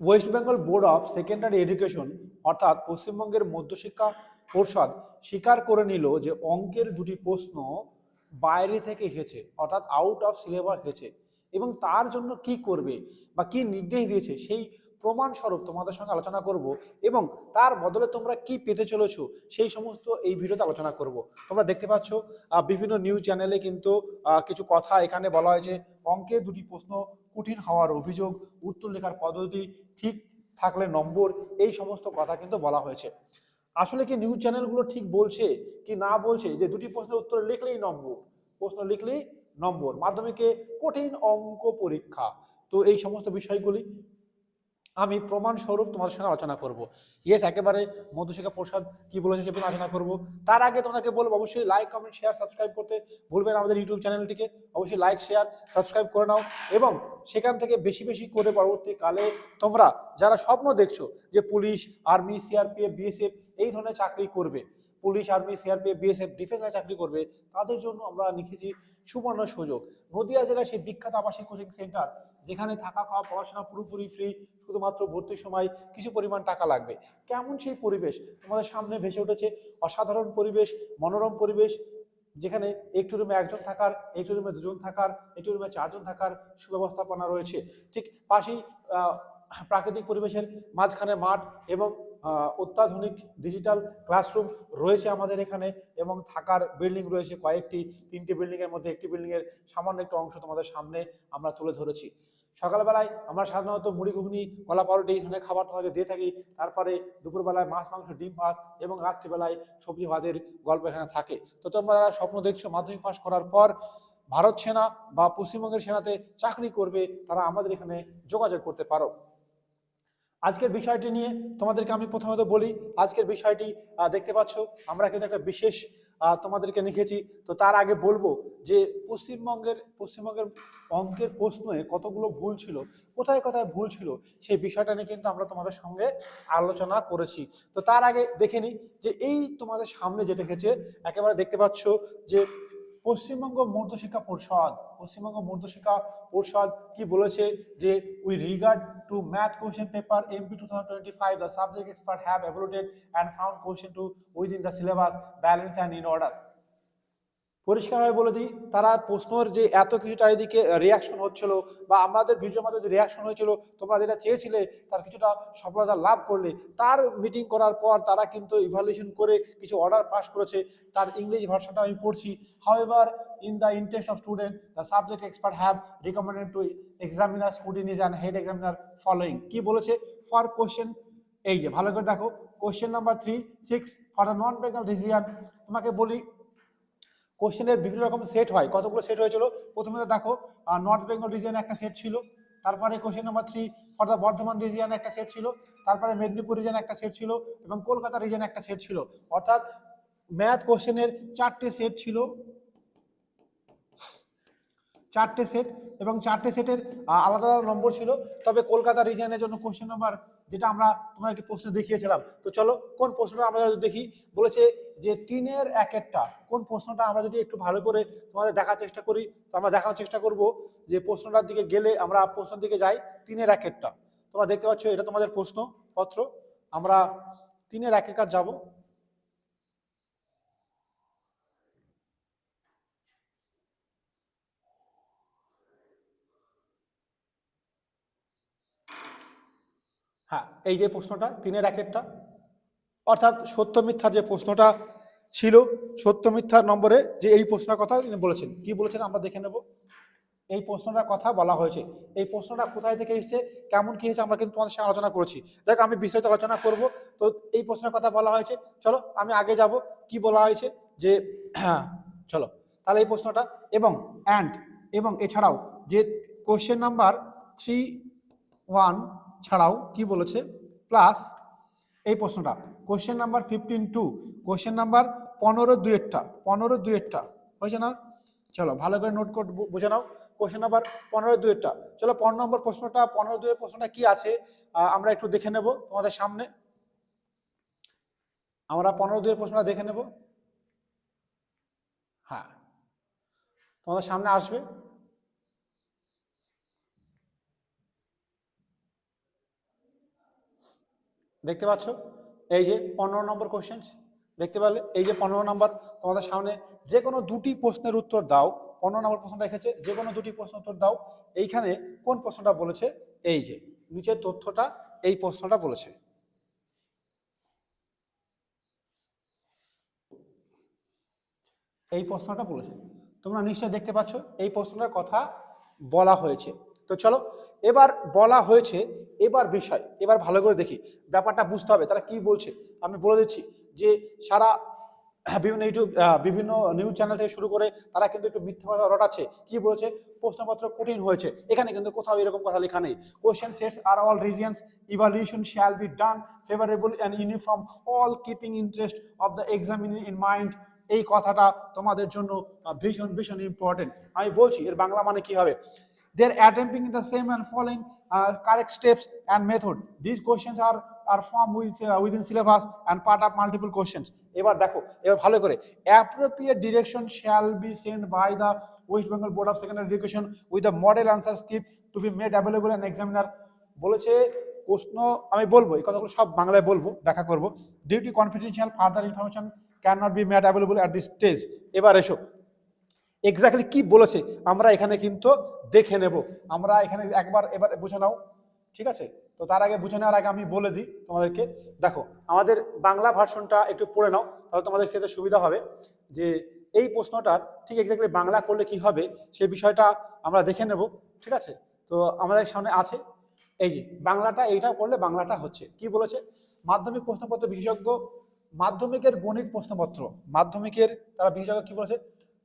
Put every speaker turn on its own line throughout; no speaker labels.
West Bengal Board of Secondary Education অর্থাৎ পশ্চিমবঙ্গের মধ্যশিক্ষা পর্ষদ, স্বীকার করে নিল যে অঙ্কের দুটি প্রশ্ন বাইরে থেকে এসেছে, অর্থাৎ আউট অফ সিলেবাস এসেছে। এবং তার জন্য কি করবে বা কি নির্দেশ দিয়েছে সেই প্রমাণস্বরূপ তোমাদের সঙ্গে আলোচনা করব এবং তার বদলে তোমরা কি পেতে চলেছো সেই সমস্ত এই ভিডিওতে আলোচনা করব। তোমরা দেখতে পাচ্ছ বিভিন্ন নিউজ চ্যানেলে কিন্তু কিছু কথা এখানে বলা হয়েছে। অঙ্কের দুটি প্রশ্ন, কঠিন হওয়ার অভিযোগ, উত্তর লেখার পদ্ধতি, ঠিক থাকলে নম্বর, এই সমস্ত কথা কিন্তু বলা হয়েছে। আসলে কি নিউজ চ্যানেলগুলো ঠিক বলছে কি না বলছে? যে দুটি প্রশ্নের উত্তর লিখলেই নম্বর, প্রশ্ন লিখলেই নম্বর। মাধ্যমিকে কঠিন অঙ্ক পরীক্ষা। তো এই সমস্ত বিষয়গুলি আমি প্রমাণ স্বরূপ তোমাদের সঙ্গে আলোচনা করব। ইয়েস একেবারে মধুশেখা প্রসাদ কি বলেছে সেটা আলোচনা করব। তার আগে তোমাকে বলব, অবশ্যই লাইক কমেন্ট শেয়ার সাবস্ক্রাইব করতে ভুলবেন আমাদের ইউটিউব চ্যানেলটিকে অবশ্যই লাইক শেয়ার সাবস্ক্রাইব করে নাও এবং সেখান থেকে বেশি বেশি করে পরবর্তীকালে তোমরা যারা স্বপ্ন দেখছ যে পুলিশ আর্মি সিআরপিএফ বিএসএফ এই ধরনের চাকরি করবে পুলিশ, আর্মি সিআরপিএফ বিএসএফ ডিফেন্সে চাকরি করবে, তাদের জন্য আমরা লিখেছি সুবর্ণ সুযোগ। নদিয়া জেলার সেই বিখ্যাত আবাসিক কোচিং সেন্টার, যেখানে থাকা খাওয়া, পড়াশোনা পুরোপুরি ফ্রি শুধুমাত্র ভর্তির সময় কিছু পরিমাণ টাকা লাগবে। কেমন সেই পরিবেশ? তোমাদের সামনে ভেসে উঠেছে অসাধারণ পরিবেশ, মনোরম পরিবেশ, যেখানে একটি রুমে একজন থাকার, একটি রুমে দুজন থাকার, একটি রুমে চারজন থাকার সুব্যবস্থাপনা রয়েছে। ঠিক পাশেই প্রাকৃতিক পরিবেশের মাঝখানে মাঠ এবং অত্যাধুনিক ডিজিটাল ক্লাসরুম রয়েছে আমাদের এখানে এবং থাকার বিল্ডিং রয়েছে কয়েকটি, তিনটি বিল্ডিং এর মধ্যে একটি বিল্ডিং এর সামান্য একটু অংশ তোমাদের সামনে আমরা তুলে ধরেছি। সকালবেলায় আমরা সাধারণত মুড়ি ঘুগনি, কলা পাউরুটি, এই ধরনের খাবার তোমাকে দিয়ে থাকি। তারপরে দুপুরবেলায় মাছ, মাংস, ডিম, ভাত এবং রাত্রিবেলায় সবজি, ভাতের গল্প এখানে থাকে। তো তোমরা স্বপ্ন দেখছ মাধ্যমিক পাশ করার পর ভারত সেনা বা পশ্চিমবঙ্গের সেনাতে চাকরি করবে, তারা আমাদের এখানে যোগাযোগ করতে পারো। আজকের বিষয়টি নিয়ে তোমাদেরকে আমি প্রথমত বলি, আজকের বিষয়টি দেখতে পাচ্ছ, আমরা কিন্তু একটা বিশেষ তোমাদেরকে লিখেছি। তো তার আগে বলব যে পশ্চিমবঙ্গের পশ্চিমবঙ্গের অঙ্কের প্রশ্নে কতগুলো ভুল ছিল, কোথায় কোথায় ভুল ছিল, সেই বিষয়টা নিয়ে কিন্তু আমরা তোমাদের সঙ্গে আলোচনা করেছি। তো তার আগে দেখে নিই যে এই তোমাদের সামনে যেটা এসেছে একেবারে দেখতে পাচ্ছ যে পশ্চিমবঙ্গ মধ্যশিক্ষা পরিষদ, পশ্চিমবঙ্গ মধ্যশিক্ষা পরিষদ কি বলেছে যে we regard to math question paper MP two thousand twenty five the subject expert have evaluated and found question to within the syllabus balance and in order পরিষ্কারভাবে বলে দিই, তারা প্রশ্নর যে এত কিছু চারিদিকে রিয়াকশন হচ্ছিল বা আমাদের ভিডিওর মধ্যে যে রিয়াকশন হয়েছিল, তোমরা যেটা চেয়েছিলে, তার কিছুটা সফলতা লাভ করলে, তার মিটিং করার পর তারা কিন্তু ইভালুয়েশন করে কিছু অর্ডার পাস করেছে। তার ইংলিশ ভার্সনটা আমি পড়ছি। However in the interest of student the subject expert have recommended to examiner scrutineers and head examiner following কি বলেছে? ফর কোশ্চেন এই যে, ভালো করে দেখো। Question number three six for the non Bengal region তোমাকে বলি কোশ্চেনের বিভিন্ন রকম সেট হয়। কতগুলো সেট হয়েছিল? প্রথমে দেখো নর্থ বেঙ্গল রিজিয়ন একটা সেট ছিল। তারপরে question number three for the Bardhaman region একটা সেট ছিল। তারপরে মেদিনীপুর রিজিয়ন একটা সেট ছিল এবং কলকাতা রিজিয়ন একটা সেট ছিল। অর্থাৎ ম্যাথ কোশ্চেনের চারটে সেট ছিল। চারটে সেট এবং চারটে সেটের আলাদা আলাদা নম্বর ছিল। তবে কলকাতা রিজিয়নের জন্য কোশ্চেন নাম্বার যেটা আমরা তোমাদেরকে প্রশ্ন দেখিয়েছিলাম। তো চলো, কোন প্রশ্নটা আমরা যদি দেখি, বলেছে যে তিনের এক একটা, কোন প্রশ্নটা আমরা যদি একটু ভালো করে তোমাদের দেখার চেষ্টা করি, তো আমরা দেখানোর চেষ্টা করব যে প্রশ্নটার দিকে গেলে আমরা প্রশ্নের দিকে যাই, তিনের এক একটা। তোমরা দেখতে পাচ্ছ, এটা তোমাদের প্রশ্ন পত্র। আমরা তিনের এক একটা যাব। হ্যাঁ এই যে প্রশ্নটা, তিনের একটা অর্থাৎ সত্য মিথ্যার যে প্রশ্নটা ছিল, সত্য মিথ্যার নম্বরে যে এই প্রশ্নের কথা তিনি বলেছেন। কি বলেছেন আমরা দেখে নেব। এই প্রশ্নটার কথা বলা হয়েছে। এই প্রশ্নটা কোথায় থেকে এসেছে, কেমন কি হয়েছে, আমরা কিন্তু তোমাদের সঙ্গে আলোচনা করেছি। দেখ, আমি বিস্তারিত আলোচনা করব। তো এই প্রশ্নের কথা বলা হয়েছে। চলো, আমি আগে যাব। কি বলা হয়েছে? যে হ্যাঁ চলো। তাহলে এই প্রশ্নটা, এবং অ্যান্ড এবং এছাড়াও যে কোশ্চেন নাম্বার থ্রি ওয়ান ছাড়াও কি বলেছে? প্লাস এই প্রশ্নটা question number fifteen two question number পনেরো দুয়েরটা পনেরো দুয়েরটা, হয়েছে না? চলো ভালো করে নোট করে বুঝে নাও কোশ্চেন নাম্বার পনেরো দুয়েরটা, চলো পনেরো নম্বর প্রশ্নটা, পনেরো দুয়ের প্রশ্নটা কি আছে? আমরা একটু দেখে নেব তোমাদের সামনে। আমরা পনেরো দুয়ের প্রশ্নটা দেখে নেব। হ্যাঁ তোমাদের সামনে আসবে। দেখতে পাচ্ছ? এই যে পনেরো নম্বর কোশ্চেন দেখতে পেলে এই যে পনেরো নম্বর, তোমাদের সামনে যে কোনো দুটি প্রশ্নের উত্তর দাও। পনেরো নম্বর প্রশ্ন রেখেছে, যে কোনো দুটি প্রশ্ন উত্তর দাও। এইখানে কোন প্রশ্নটা বলেছে? এই যে, নিচের তথ্যটা এই প্রশ্নটা বলেছে। এই প্রশ্নটা বলেছে। তোমরা নিশ্চয়ই দেখতে পাচ্ছ, এই প্রশ্নটার কথা বলা হয়েছে। তো চলো এবার বলা হয়েছে, এবার বিষয়, এবার ভালো করে দেখি, ব্যাপারটা বুঝতে হবে, তারা কি বলছে? আমি বলে দিচ্ছি যে সারা বিভিন্ন ইউটিউব বিভিন্ন নিউজ চ্যানেল থেকে শুরু করে তারা কিন্তু একটু মিথ্যা কথা রটাচ্ছে। কি বলেছে? প্রশ্নপত্র কঠিন হয়েছে। এখানে কিন্তু কোথাও এরকম কথা লেখা নেই। Question sets R all regions evaluation shall be done favourable and uniform all keeping interest of the examinee in mind এই কথাটা তোমাদের জন্য ভীষণ ভীষণ ইম্পর্টেন্ট আমি বলছি, এর বাংলা মানে কি হবে? They're attempting the same and following uh, correct steps and method these questions are are formed with, uh, within syllabus and part of multiple questions এবার দেখো এবার ভালো করে appropriate direction shall be sent by the west bengal board of secondary education with the model answer script to be made available and examiner বলেছে প্রশ্ন আমি বলব এই কথাগুলো সব বাংলায় বলব দেখা করব duty confidential further information can not be made available at this stage এবার এসো এক্স্যাক্টলি কি বলেছে, আমরা এখানে কিন্তু দেখে নেব। আমরা এখানে একবার, এবার বুঝে নাও, ঠিক আছে? তো তার আগে বুঝে নেওয়ার আগে আমি বলে দিই তোমাদেরকে। দেখো, আমাদের বাংলা ভার্সনটা একটু পড়ে নাও, তাহলে তোমাদের ক্ষেত্রে সুবিধা হবে। যে এই প্রশ্নটার ঠিক এক্স্যাক্টলি বাংলা করলে কি হবে সেই বিষয়টা আমরা দেখে নেব, ঠিক আছে? তো আমাদের সামনে আছে, এই যে বাংলাটা এইটা করলে বাংলাটা হচ্ছে। কি বলেছে? মাধ্যমিক প্রশ্নপত্র বিশেষজ্ঞ, মাধ্যমিকের গণিত প্রশ্নপত্র। মাধ্যমিকের তারা বিশেষজ্ঞ কি বলেছে?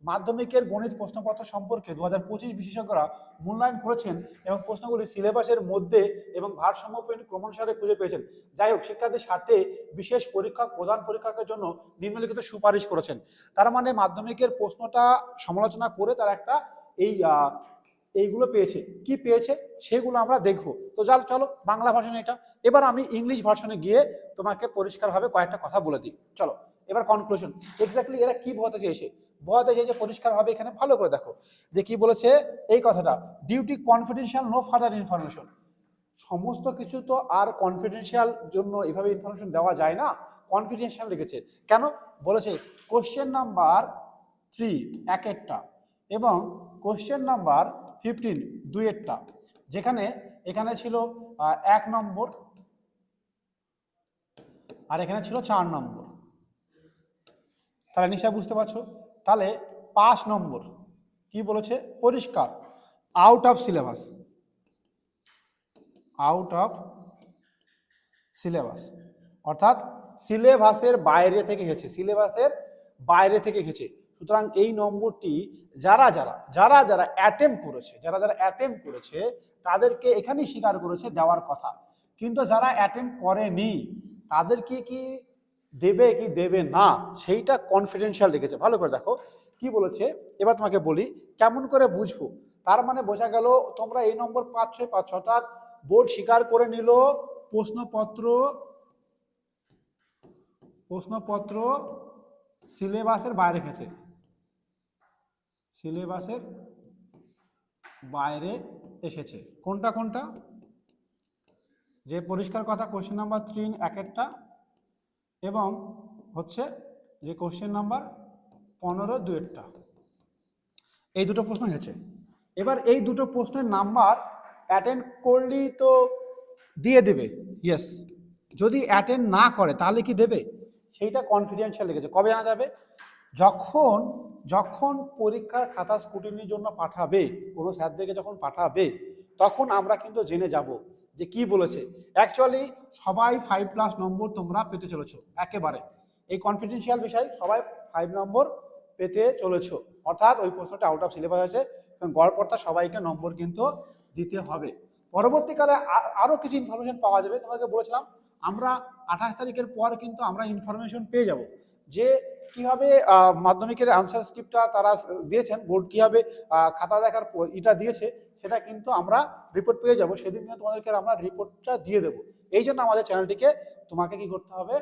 মাধ্যমিকের গণিত প্রশ্নপত্র সম্পর্কে দু হাজার পঁচিশ বিশেষজ্ঞরা মূল্যায়ন করেছেন এবং প্রশ্নগুলি সিলেবাসের মধ্যে এবং ভারসাম্যপূর্ণ ক্রমানুসারে খুঁজে পেয়েছেন। যাই হোক শিক্ষার্থীর স্বার্থে বিশেষ পরীক্ষা, প্রধান পরীক্ষকের জন্য নিম্নলিখিত সুপারিশ করেছেন। তার মানে মাধ্যমিকের প্রশ্নটা সমালোচনা করে তারা একটা এই এইগুলো পেয়েছে। কি পেয়েছে সেগুলো আমরা দেখব। তো যাল চলো, বাংলা ভার্সনে এটা। এবার আমি ইংলিশ ভার্সনে গিয়ে তোমাকে পরিষ্কারভাবে কয়েকটা কথা বলে দিই। চলো, এবার কনক্লুশন এক্স্যাক্টলি এরা কি বোঝাতে চেয়েছে? বোঝাতে চেয়েছে পরিষ্কারভাবে এখানে ভালো করে দেখো। যে কি বলেছে? এই কথাটা duty confidential no further information সমস্ত কিছু তো আর কনফিডেন্সিয়াল জন্য এভাবে ইনফরমেশন দেওয়া যায় না কনফিডেন্সিয়াল লিখেছে কেন? বলেছে কোশ্চেন নাম্বার থ্রি একেরটা এবং কোশ্চেন নাম্বার ফিফটিন দুইয়েরটা যেখানে, এখানে ছিল এক নম্বর আর এখানে ছিল চার নম্বর। তাহলে নিশ্চয় বুঝতে পারছ? তাহলে পাঁচ নম্বর, কি বলেছে? পরিষ্কার out of syllabus out of syllabus অর্থাৎ সিলেবাসের বাইরে থেকে গেছে সিলেবাসের বাইরে থেকে গেছে সুতরাং এই নম্বরটি যারা যারা যারা যারা অ্যাটেম্প করেছে, যারা যারা অ্যাটেম্প করেছে, তাদেরকে এখানেই স্বীকার করেছে দেওয়ার কথা। কিন্তু যারা অ্যাটেম্প করেনি, তাদেরকে কি দেবে কি দেবে না, সেইটা কনফিডেন্সিয়াল রেখেছে। ভালো করে দেখো, কি বলেছে? এবার তোমাকে বলি, কেমন করে বুঝব? তার মানে বোঝা গেল, তোমরা এই নম্বর পাচ্ছ পাচ্ছ, অর্থাৎ বোর্ড স্বীকার করে নিল, প্রশ্নপত্র প্রশ্নপত্র সিলেবাসের বাইরে রেখেছে। সিলেবাসের বাইরে এসেছে। কোনটা কোনটা? যে পরিষ্কার কথা কোশ্চেন নাম্বার থ্রি এক একটা। এবং হচ্ছে যে কোশ্চেন নাম্বার পনেরো দুয়েরটা। এই দুটো প্রশ্ন হয়েছে এবার এই দুটো প্রশ্নের নাম্বার অ্যাটেন্ড করলেই তো দিয়ে দেবে। ইয়েস যদি অ্যাটেন্ড না করে, তাহলে কি দেবে? সেইটা কনফিডেন্সিয়াল লিখেছে কবে জানা যাবে? যখন যখন পরীক্ষার খাতা স্কুটিনির জন্য পাঠাবে কোনো স্যারদেরকে যখন পাঠাবে, তখন আমরা কিন্তু জেনে যাব। যে কি বলেছে? অ্যাকচুয়ালি সবাই ফাইভ প্লাস নম্বর তোমরা পেতে চলেছো, একেবারে। এই কনফিডেন্সিয়াল বিষয় সবাই ফাইভ নম্বর পেতে চলেছো। অর্থাৎ ওই প্রশ্নটা আউট অফ সিলেবাস আছে গড়পড়তা সবাইকে নম্বর কিন্তু দিতে হবে। পরবর্তীকালে আ- আরও কিছু ইনফরমেশন পাওয়া যাবে। তোমাকে বলেছিলাম, আমরা আঠাশ তারিখের পর কিন্তু আমরা ইনফরমেশন পেয়ে যাব। যে কীভাবে মাধ্যমিকের আনসার স্ক্রিপ্টটা তারা দিয়েছেন বোর্ড কীভাবে খাতা দেখার এটা দিয়েছে সেটা কিন্তু আমরা রিপোর্ট পেয়ে যাব। সেদিন কিন্তু তোমাদেরকে আমরা রিপোর্টটা দিয়ে দেবো। এই জন্য আমাদের চ্যানেলটিকে তোমাকে কি করতে হবে?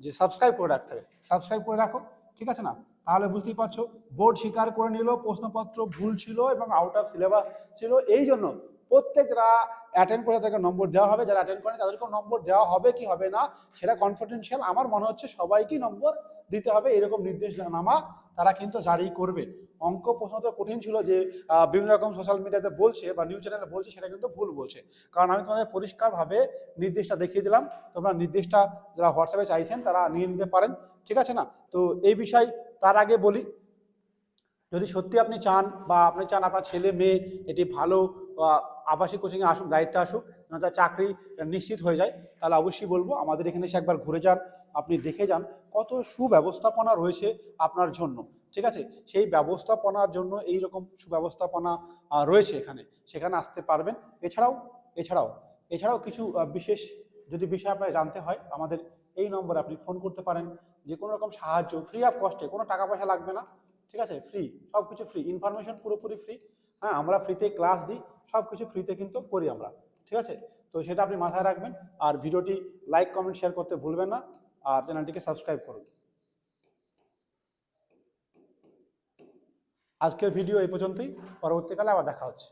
যে সাবস্ক্রাইব করে রাখতে হবে। সাবস্ক্রাইব করে রাখো, ঠিক আছে না? তাহলে বুঝতেই পারছ বোর্ড স্বীকার করে নিল, প্রশ্নপত্র ভুল ছিল এবং আউট অফ সিলেবাস ছিল। এই জন্য প্রত্যেক যারা অ্যাটেন্ড করে তাদেরকে নম্বর দেওয়া হবে। যারা অ্যাটেন্ড করেন তাদেরকেও নম্বর দেওয়া হবে কি হবে না, সেটা কনফিডেন্সিয়াল আমার মনে হচ্ছে সবাইকেই নম্বর দিতে হবে। এরকম নির্দেশ নির্দেশনামা তারা কিন্তু জারি করবে। অঙ্ক প্রশ্ন তো কঠিন ছিল যে বিভিন্ন রকম সোশ্যাল মিডিয়াতে বলছে বা নিউজ চ্যানেলে বলছে, সেটা কিন্তু ভুল বলছে। কারণ আমি তোমাদের পরিষ্কারভাবে নির্দেশটা দেখিয়ে দিলাম। তোমরা নির্দেশটা যারা হোয়াটসঅ্যাপে চাইছেন, তারা নিয়ে নিতে পারেন। ঠিক আছে না? তো এই বিষয় তার আগে বলি, যদি সত্যি আপনি চান বা আপনি চান আপনার ছেলে, মেয়ে, এটি ভালো আবাসিক কোচিংয়ে আসুক, দায়িত্বে আসুক, যেন তার চাকরি নিশ্চিত হয়ে যায়, তাহলে অবশ্যই বলব আমাদের এখানে এসে একবার ঘুরে যান, আপনি দেখে যান কত সুব্যবস্থাপনা রয়েছে আপনার জন্য, ঠিক আছে? সেই ব্যবস্থাপনার জন্য এই রকম সুব্যবস্থাপনা রয়েছে এখানে, সেখানে আসতে পারবেন। এছাড়াও এছাড়াও এছাড়াও কিছু বিশেষ যদি বিষয় আপনার জানতে হয়, আমাদের এই নম্বরে আপনি ফোন করতে পারেন, যে কোনো রকম সাহায্য ফ্রি অফ কস্টে কোনো টাকা পয়সা লাগবে না, ঠিক আছে? ফ্রি সব কিছু ফ্রি ইনফরমেশন পুরোপুরি ফ্রি হ্যাঁ আমরা ফ্রিতে ক্লাস দিই সব কিছু ফ্রিতে কিন্তু করি আমরা, ঠিক আছে? তো সেটা আপনি মাথায় রাখবেন, আর ভিডিওটি লাইক কমেন্ট শেয়ার করতে ভুলবেন না, আর চ্যানেলটিকে সাবস্ক্রাইব করুন। আজকের ভিডিও এই পর্যন্তই, পরবর্তীকালে আবার দেখা হচ্ছে।